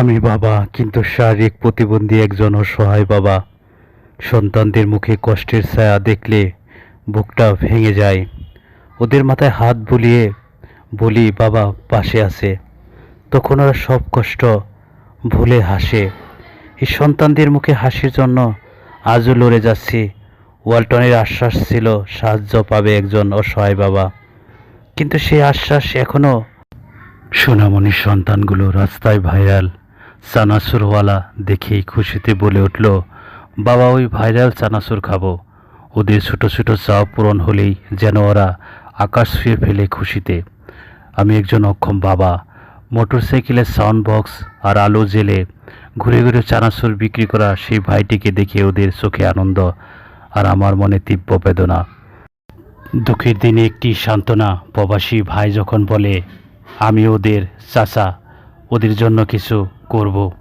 আমি বাবা, কিন্তু শারীরিক প্রতিবন্ধী একজন অসহায় বাবা। সন্তানদের মুখে কষ্টের ছায়া দেখলে বুকটা ভেঙে যায়। ওদের মাথায় হাত বুলিয়ে বলি, বাবা, পাশে আছে। তখন ওরা সব কষ্ট ভুলে হাসে। এই সন্তানদের মুখে হাসির জন্য আজও লড়ে যাচ্ছি। ওয়ালটনের আশ্বাস ছিল, সাহায্য পাবে একজন অসহায় বাবা। কিন্তু সেই আশ্বাস এখনও সোনামণির সন্তানগুলো রাস্তায় ভাইরাল। চানাচুরওয়ালা দেখেই খুশিতে বলে উঠল, বাবা, ওই ভাইরাল চানাসুর খাব। ওদের ছোট ছোট চাও পূরণ হলেই যেন ওরা আকাশ ছুঁয়ে ফেলে খুশিতে। আমি একজন অক্ষম বাবা। মোটরসাইকেলের সাউন্ড বক্স আর আলো জেলে ঘুরে ঘুরে চানাচুর বিক্রি করা সেই ভাইটিকে দেখে ওদের চোখে আনন্দ আর আমার মনে তীব্র বেদনা। দুঃখের দিনে একটি সান্ত্বনা প্রবাসী ভাই যখন বলে, আমি ওদের চাচা ওদের জন্য কিছু করব।